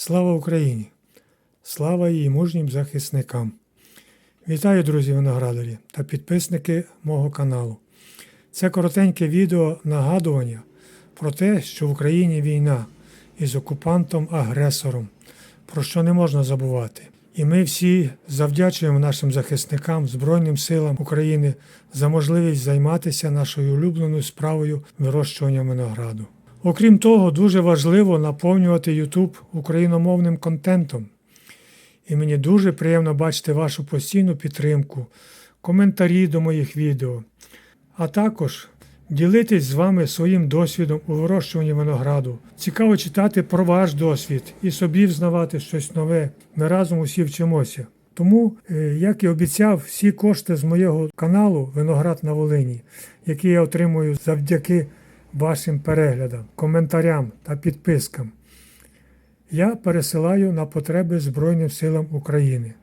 Слава Україні! Слава її мужнім захисникам! Вітаю, друзі виноградарі та підписники мого каналу. Це коротеньке відео нагадування про те, що в Україні війна із окупантом-агресором, про що не можна забувати. І ми всі завдячуємо нашим захисникам, Збройним силам України за можливість займатися нашою улюбленою справою вирощування винограду. Окрім того, дуже важливо наповнювати YouTube україномовним контентом. І мені дуже приємно бачити вашу постійну підтримку, коментарі до моїх відео, а також ділитись з вами своїм досвідом у вирощуванні винограду. Цікаво читати про ваш досвід і собі взнавати щось нове. Ми разом усі вчимося. Тому, е, як і обіцяв, всі кошти з моєго каналу Виноград на Волині, які я отримую завдяки вашим переглядам, коментарям та підпискам, я пересилаю на потреби Збройним силам України.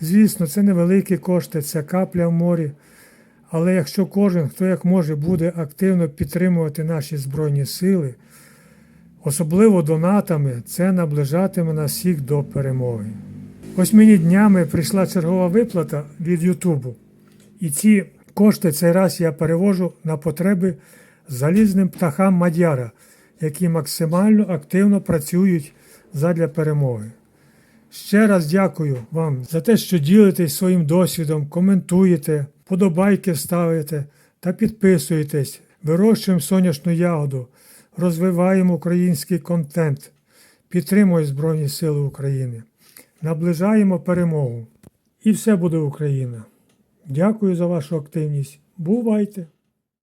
Звісно, це невеликі кошти, це капля в морі. Але якщо кожен, хто як може, буде активно підтримувати наші Збройні сили, особливо донатами, це наближатиме нас всіх до перемоги. Ось мені днями прийшла чергова виплата від Ютубу. І ці кошти цей раз я перевожу на потреби залізним птахам Мадяра, які максимально активно працюють задля перемоги. Ще раз дякую вам за те, що ділитесь своїм досвідом, коментуєте, подобайки ставите та підписуєтесь. Вирощуємо сонячну ягоду, розвиваємо український контент, підтримуємо Збройні Сили України, наближаємо перемогу. І все буде Україна. Дякую за вашу активність. Бувайте!